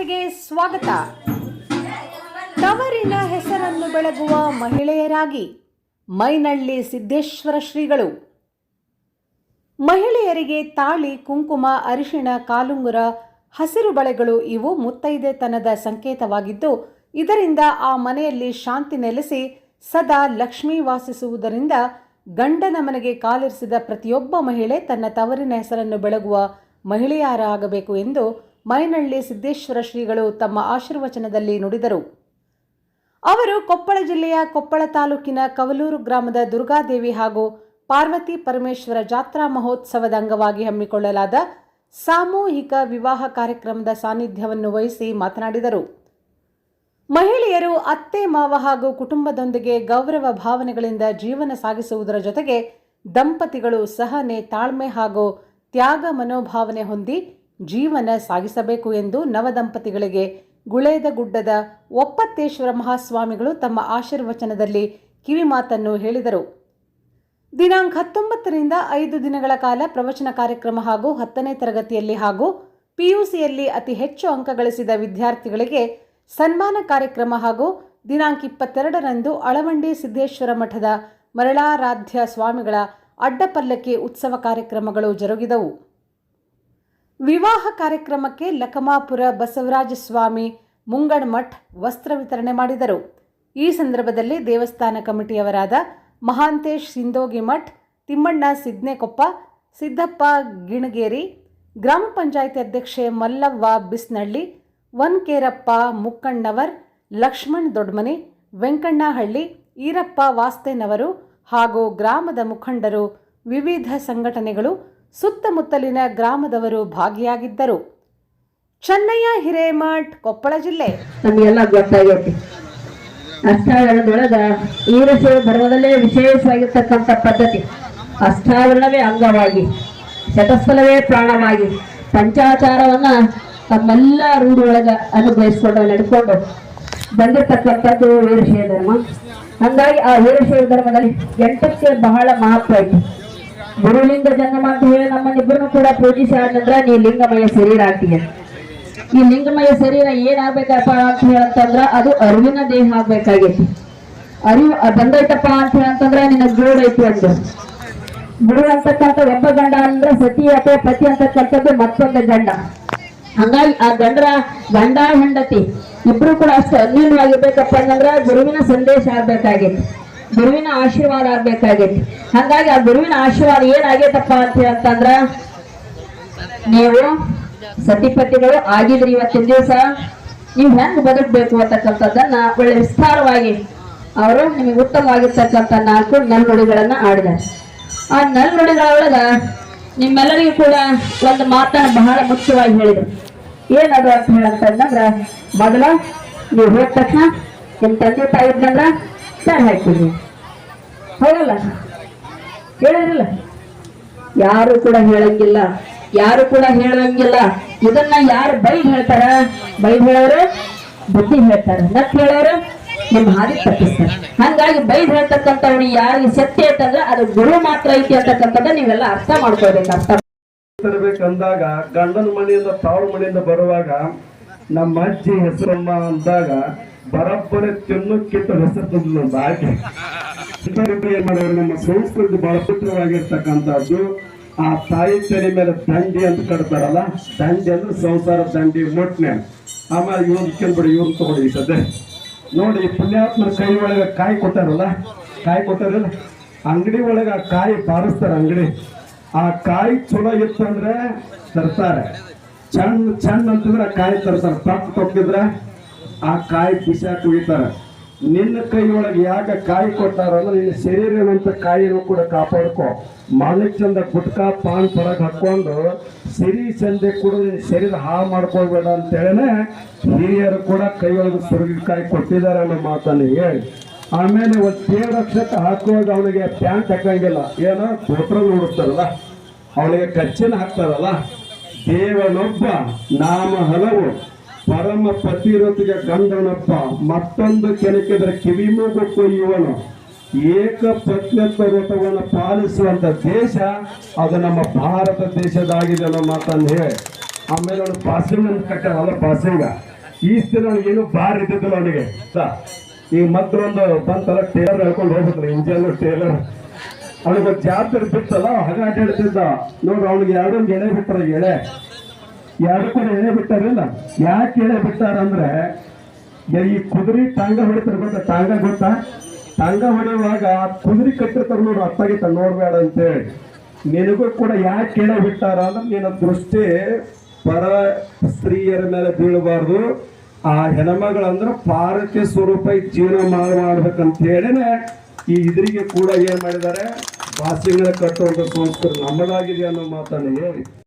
ವಾರ್ತೆಗೆ ಸ್ವಾಗತ. ತವರಿನ ಹೆಸರನ್ನು ಬೆಳಗುವ ಮಹಿಳೆಯರಾಗಿ ಮೈನಳ್ಳಿ ಸಿದ್ದೇಶ್ವರ ಶ್ರೀಗಳು. ಮಹಿಳೆಯರಿಗೆ ತಾಳಿ, ಕುಂಕುಮ, ಅರಿಶಿಣ, ಕಾಲುಂಗುರ, ಹಸಿರು ಬಳೆಗಳು ಇವು ಮುತ್ತೈದೆತನದ ಸಂಕೇತವಾಗಿದ್ದು, ಇದರಿಂದ ಆ ಮನೆಯಲ್ಲಿ ಶಾಂತಿ ನೆಲೆಸಿ ಸದಾ ಲಕ್ಷ್ಮಿ ವಾಸಿಸುವುದರಿಂದ ಗಂಡನ ಮನೆಗೆ ಕಾಲಿರಿಸಿದ ಪ್ರತಿಯೊಬ್ಬ ಮಹಿಳೆ ತನ್ನ ತವರಿನ ಹೆಸರನ್ನು ಬೆಳಗುವ ಮಹಿಳೆಯರಾಗಬೇಕು ಎಂದು ಮೈನಳ್ಳಿ ಸಿದ್ದೇಶ್ವರ ಶ್ರೀಗಳು ತಮ್ಮ ಆಶೀರ್ವಚನದಲ್ಲಿ ನುಡಿದರು. ಅವರು ಕೊಪ್ಪಳ ಜಿಲ್ಲೆಯ ಕೊಪ್ಪಳ ತಾಲೂಕಿನ ಕವಲೂರು ಗ್ರಾಮದ ದುರ್ಗಾದೇವಿ ಹಾಗೂ ಪಾರ್ವತಿ ಪರಮೇಶ್ವರ ಜಾತ್ರಾ ಮಹೋತ್ಸವದ ಅಂಗವಾಗಿ ಹಮ್ಮಿಕೊಳ್ಳಲಾದ ಸಾಮೂಹಿಕ ವಿವಾಹ ಕಾರ್ಯಕ್ರಮದ ಸಾನ್ನಿಧ್ಯವನ್ನು ವಹಿಸಿ ಮಾತನಾಡಿದರು. ಮಹಿಳೆಯರು ಅತ್ತೆ, ಮಾವ ಹಾಗೂ ಕುಟುಂಬದೊಂದಿಗೆ ಗೌರವ ಭಾವನೆಗಳಿಂದ ಜೀವನ ಸಾಗಿಸುವುದರ ಜೊತೆಗೆ ದಂಪತಿಗಳು ಸಹನೆ, ತಾಳ್ಮೆ ಹಾಗೂ ತ್ಯಾಗ ಮನೋಭಾವನೆ ಹೊಂದಿ ಜೀವನ ಸಾಗಿಸಬೇಕು ಎಂದು ನವದಂಪತಿಗಳಿಗೆ ಗುಳೇದ ಗುಡ್ಡದ ಒಪ್ಪತ್ತೇಶ್ವರ ಮಹಾಸ್ವಾಮಿಗಳು ತಮ್ಮ ಆಶೀರ್ವಚನದಲ್ಲಿ ಕಿವಿಮಾತನ್ನು ಹೇಳಿದರು. ದಿನಾಂಕ ಹತ್ತೊಂಬತ್ತರಿಂದ ಐದು ದಿನಗಳ ಕಾಲ ಪ್ರವಚನ ಕಾರ್ಯಕ್ರಮ ಹಾಗೂ ಹತ್ತನೇ ತರಗತಿಯಲ್ಲಿ ಹಾಗೂ ಪಿಯುಸಿಯಲ್ಲಿ ಅತಿ ಹೆಚ್ಚು ಅಂಕ ಗಳಿಸಿದ ವಿದ್ಯಾರ್ಥಿಗಳಿಗೆ ಸನ್ಮಾನ ಕಾರ್ಯಕ್ರಮ ಹಾಗೂ ದಿನಾಂಕ ಇಪ್ಪತ್ತೆರಡರಂದು ಅಳವಂಡಿ ಸಿದ್ದೇಶ್ವರ ಮಠದ ಮರಳಾರಾಧ್ಯ ಸ್ವಾಮಿಗಳ ಅಡ್ಡಪಲ್ಲಕ್ಕಿ ಉತ್ಸವ ಕಾರ್ಯಕ್ರಮಗಳು ಜರುಗಿದವು. ವಿವಾಹ ಕಾರ್ಯಕ್ರಮಕ್ಕೆ ಲಕಮಾಪುರ ಬಸವರಾಜ ಸ್ವಾಮಿ ಮುಂಗಡ್ಮಠ್ ವಸ್ತ್ರ ವಿತರಣೆ ಮಾಡಿದರು. ಈ ಸಂದರ್ಭದಲ್ಲಿ ದೇವಸ್ಥಾನ ಕಮಿಟಿಯವರಾದ ಮಹಾಂತೇಶ್ ಸಿಂದೋಗಿ ಮಠ್, ತಿಮ್ಮಣ್ಣ ಸಿದ್ನೆಕೊಪ್ಪ, ಸಿದ್ದಪ್ಪ ಗಿಣಗೇರಿ, ಗ್ರಾಮ ಪಂಚಾಯಿತಿ ಅಧ್ಯಕ್ಷೆ ಮಲ್ಲವ್ವ ಬಿಸ್ನಳ್ಳಿ, ವನ್ಕೇರಪ್ಪ ಮುಕ್ಕಣ್ಣವರ್, ಲಕ್ಷ್ಮಣ್ ದೊಡ್ಮನಿ, ವೆಂಕಣ್ಣಹಳ್ಳಿ, ಈರಪ್ಪ ವಾಸ್ತೇನವರು ಹಾಗೂ ಗ್ರಾಮದ ಮುಖಂಡರು ವಿವಿಧ ಸಂಘಟನೆಗಳು ಸುತ್ತಮುತ್ತಲಿನ ಗ್ರಾಮದವರು ಭಾಗಿಯಾಗಿದ್ದರು. ಚೆನ್ನಯ್ಯ ಹಿರೇಮಠ್, ಕೊಪ್ಪಳ ಜಿಲ್ಲೆ. ನಮಗೆಲ್ಲ ಗೊತ್ತಾಗೈತಿ. ಅಷ್ಟಾವರಣದೊಳಗ ಈರಸೇವೆ ಧರ್ಮದಲ್ಲೇ ವಿಶೇಷವಾಗಿರ್ತಕ್ಕಂಥ ಪದ್ಧತಿ. ಅಷ್ಟಾವರಣವೇ ಅಂಗವಾಗಿ ಶತಸ್ಥಲವೇ ಪ್ರಾಣವಾಗಿ, ಪಂಚಾಚಾರವನ್ನ ತಮ್ಮೆಲ್ಲ ರೂಢಿಯೊಳಗ ಅನುಭವಿಸ್ಕೊಂಡು ನಡ್ಕೊಂಡು ಬಂದಿರತಕ್ಕಂಥದ್ದು ವೀರಶೈವ ಧರ್ಮ. ಹಂಗಾಗಿ ಆ ವೀರಶೈವ ಧರ್ಮದಲ್ಲಿ ಎಂಟಕ್ಕೆ ಬಹಳ ಮಹತ್ವ ಐತಿ. ಗುರುಲಿಂಗ ಜಂಗಮ ಅಂತ ಹೇಳಿ ನಮ್ಮನ್ನಿಬ್ಬರನ್ನು ಕೂಡ ಪೂಜಿಸಿ ಆದ್ನಂದ್ರ ನೀ ಲಿಂಗಮಯ ಶರೀರ ಆಗ್ತೀಯ ಈ ಲಿಂಗಮಯ ಶರೀರ ಏನಾಗ್ಬೇಕಪ್ಪ ಅಂತ ಹೇಳಂತಂದ್ರ ಅದು ಅರಿವಿನ ದೇಹ ಆಗ್ಬೇಕಾಗೈತಿ. ಅರಿವು ಬಂದೈತಪ್ಪ ಅಂತ ಹೇಳಂತಂದ್ರ ನಿನ್ನ ಗುರು ಐತಿ ಅಂತ ಗುರು ಅಂತಕ್ಕಂಥ ಒಬ್ಬ ಗಂಡ ಅಂದ್ರೆ ಸತಿ ಅಥವಾ ಪತಿ ಅಂತಕ್ಕಂಥದ್ದು ಮತ್ತೊಂದು ಗಂಡ. ಹಂಗಾಗಿ ಆ ಗಂಡರ ಗಂಡ ಹೆಂಡತಿ ಇಬ್ರು ಕೂಡ ಅಷ್ಟು ಅನ್ಯೂನ್ಯವಾಗಿರ್ಬೇಕಪ್ಪ ಅಂತಂದ್ರ ಗುರುವಿನ ಸಂದೇಶ ಆಗ್ಬೇಕಾಗೈತಿ. ಗುರುವಿನ ಆಶೀರ್ವಾದ ಆಗ್ಬೇಕಾಗೈತಿ. ಹಂಗಾಗಿ ಆ ಗುರುವಿನ ಆಶೀರ್ವಾದ ಏನಾಗೈತಪ್ಪ ಅಂತ ಹೇಳ್ತಂದ್ರ, ನೀವು ಸತಿಪತಿಗಳು ಆಗಿದ್ರಿ ಇವತ್ತಿನ ದಿವಸ, ನೀವು ಹೆಂಗ್ ಬದುಕಬೇಕು ಅಂತಕ್ಕಂಥದ್ದನ್ನ ಒಳ್ಳೆ ವಿಸ್ತಾರವಾಗಿ ಅವರು ನಿಮಗೆ ಉತ್ತಮವಾಗಿರ್ತಕ್ಕಂಥ ನಾಲ್ಕು ನಲ್ನುಡಿಗಳನ್ನ ಆಡಿದ್ದಾರೆ ಆ ನಲ್ನುಡಿಗಳೊಳಗ ನಿಮ್ಮೆಲ್ಲರಿಗೂ ಕೂಡ ಒಂದು ಮಾತನ್ನ ಬಹಳ ಮುಖ್ಯವಾಗಿ ಹೇಳಿದ್ರು. ಏನದು ಅಂತ ಹೇಳಂತಂದ್ರ, ಮೊದಲ ನೀವು ಹೋದ ತಕ್ಷಣ ನಿಮ್ ತಂದೆ ತಾಯಿ ಇದ್ನಂದ್ರ ಸರ್ ಹಾಕಿದ್ರಿ ಹೌದಲ್ಲ ಹೇಳಿರಲ್ಲ ಯಾರು ಕೂಡ ಹೇಳಂಗಿಲ್ಲ. ಯಾರು ಕೂಡ ಹೇಳಂಗಿಲ್ಲ. ಇದನ್ನ ಯಾರು ಬೈ ಹೇಳ್ತಾರ? ಬೈ ಹೇಳೋರು ಬುದ್ಧಿ ಹೇಳ್ತಾರ. ನಟ್ ಹೇಳೋರು ನಿಮ್ ಹಾದಿ ತಪ್ಪಿಸ್ತಾರೆ. ಹಂಗಾಗಿ ಬೈದ್ ಹೇಳ್ತಕ್ಕಂಥವ್ರು ಯಾರಿಗೆ ಸತ್ಯ ಐತಂದ್ರ ಅದು ಗುರು ಮಾತ್ರ ಐತಿ ಅಂತಕ್ಕಂಥದ್ದು ನೀವೆಲ್ಲ ಅರ್ಥ ಮಾಡ್ಕೋಬೇಕು ಅರ್ಥ ತರಬೇಕಂದಾಗ, ಗಂಡನ ಮನೆಯಿಂದ ತಾವು ಮನೆಯಿಂದ ಬರುವಾಗ ನಮ್ಮ ಅಜ್ಜಿ ಹೆಸರಮ್ಮ ಅಂದಾಗ ಬರಬ್ಬರಿ ತಿನ್ನಕ್ಕಿಂತ ಒಂದು ಆಕೆ ಇಂಥವ್ರಿಬ್ರು ಏನ್ ನಮ್ಮ ಸಂಸ್ಕೃತಿ ಬಹಳ ಪುತ್ರವಾಗಿರ್ತಕ್ಕಂಥದ್ದು ಆ ತಾಯಿ ತಲೆ ಮೇಲೆ ದಂಡಿ ಅಂತ ಕಟ್ತಾರಲ್ಲ ದಂಡಿ ಅಂದ್ರೆ ಸಂಸಾರ ದಂಡಿ ಮೊಟ್ಟನೆ ಆಮೇಲೆ ಇವ್ರನ್ನ ಕೇಳ್ಬಿಡಿ ಇವ್ರನ್ನ ತಗೊಳ್ಳಿ ಸದ್ಯ. ನೋಡಿ ಪುಣ್ಯಾತ್ಮ ಕೈ ಒಳಗೆ ಕಾಯಿ ಕೊಟ್ಟಾರಲ್ಲ? ಕಾಯಿ ಕೊಟ್ಟಾರಲ್ಲ? ಅಂಗಡಿ ಒಳಗೆ ಆ ಕಾಯಿ ಬಾರಿಸ್ತಾರೆ ಅಂಗಡಿ. ಆ ಕಾಯಿ ಚಲೋ ಇತ್ತಂದ್ರೆ ತರ್ತಾರೆ. ಚಂದ್ ಚಂದ್ ಅಂತಂದ್ರೆ ಆ ಕಾಯಿ ತರ್ತಾರೆ. ತಪ್ಪು ತಪ್ಪಿದ್ರೆ ಆ ಕಾಯಿ ಬಿಸಾಕಿ ಕುಡಿತಾರ ನಿನ್ನ ಕೈಯೊಳಗೆ ಯಾಕೆ ಕಾಯಿ ಕೊಟ್ಟಾರಲ್ಲ ನಿನ್ನ ಶರೀರವಂತ ಕಾಯಿನೂ ಕೂಡ ಕಾಪಾಡ್ಕೊ. ಮಾಲಿಕ್ ಚಂದ ಗುಟ್ಕಾ ಪಾನ್ ಪಡಕ್ ಹಾಕೊಂಡು ಸಿರಿ ಚಂದೆ ಕೂಡ ನಿನ್ನ ಶರೀರ ಹಾಳು ಮಾಡ್ಕೊಳ್ಬೇಡ ಅಂತೇಳೇ ಹಿರಿಯರು ಕೂಡ ಕೈಯೊಳಗೆ ಸುರಗಿಕಾಯಿ ಕೊಟ್ಟಿದ್ದಾರೆ ಅನ್ನೋ ಮಾತನ್ನು ಹೇಳಿ. ಆಮೇಲೆ ಒಂದು ದೇವರಕ್ಷಕ ಹಾಕುವಾಗ ಅವನಿಗೆ ಪ್ಯಾಂಟ್ ಹಾಕಂಗಿಲ್ಲ. ಏನೋ ಗೋತ್ರ ನೋಡುತ್ತಾರಲ್ಲ? ಅವಳಿಗೆ ಕಚ್ಚಿನ ಹಾಕ್ತಾರಲ್ಲ? ದೇವನೊಬ್ಬ, ನಾಮ ಹಲವು. ಪರಮ ಪತಿರತಿಗೆ ಗಂಡನಪ್ಪ, ಮತ್ತೊಂದು ಕೆಣಕಿದ್ರೆ ಕಿವಿಮೂಗು ಕೊಯ್ಯುವನು. ಏಕ ಪತ್ನಿತ್ವ ವ್ರತವನ್ನು ಪಾಲಿಸುವಂತ ದೇಶ, ಅದು ನಮ್ಮ ಭಾರತ ದೇಶದಾಗಿದೆ ಅನ್ನೋ ಮಾತನ್ನು ಹೇಳಿ. ಆಮೇಲೆ ಅವನು ಪಾಸಿಂಗ್ ಅಂತ ಕಟ್ಟಾರಲ್ಲ ಪಾಸಿಂಗ. ಈ ಸ್ಥಿರ ಏನು ಬಾರ್ ಇದ್ದಿದ್ದಿಲ್ಲ ಅವನಿಗೆ. ಈಗ ಮತ್ತೊಂದು ಬಂತಲ್ಲ, ಟೇಲರ್ ಹೇಳ್ಕೊಂಡು ಹೋಗ್ಬೇಕಲ್ಲ ಇಂಜಿನ್, ಟೇಲರ್. ಅವನಿಗೆ ಜಾತ್ರೆ ಬಿತ್ತಲ್ಲ ಆಟ ಹೇಳ್ತಿದ್ದ ನೋಡ್ರಿ ಅವ್ನಿಗೆ ಎರಡೊಂದು ಎಳೆ ಬಿಟ್ಟರೆ ಎಳೆ. ಎರಡು ಕೂಡ ಎಳೆ ಬಿಟ್ಟಾರಿಲ್ಲ. ಯಾಕೆ ಎಳೆ ಬಿಟ್ಟಾರಂದ್ರೆ ಈ ಕುದುರೆ ತಾಂಗ ಹೊಡಿತಾರೆ ಗೊತ್ತಾ? ತಾಂಗ ಗೊತ್ತಾ? ತಾಂಗ ಹೊಡೆಯುವಾಗ ಕುದುರೆ ಕಟ್ಟಿರ್ತಾರೆ ನೋಡು ಅತ್ತಾಗಿತ್ತ ನೋಡ್ಬೇಡ ಅಂತೇಳಿ. ನಿನಗೂ ಕೂಡ ಯಾಕೆ ಎಳೆ ಬಿಟ್ಟಾರ ಅಂದ್ರೆ, ನಿನ್ನ ದೃಷ್ಟಿ ಪರ ಸ್ತ್ರೀಯರ ಮೇಲೆ ಬೀಳಬಾರ್ದು. ಆ ಹೆಣ್ಮಗಳಂದ್ರೆ ಪಾರಕ್ಕೆ ಸ್ವರೂಪ ಜೀವನ ಮಾಡ ಮಾಡ್ಬೇಕಂತ ಹೇಳಿನೇ ಈ ಇದ್ರಿಗೆ ಕೂಡ ಏನ್ ಮಾಡಿದ್ದಾರೆ? ಭಾಷೆಗಳ ಕಟ್ಟುವಂತ ಸಂಸ್ಕೃತಿ ನಮ್ಮದಾಗಿದೆ ಅನ್ನೋ ಮಾತನ್ನು ಹೇಳಿ.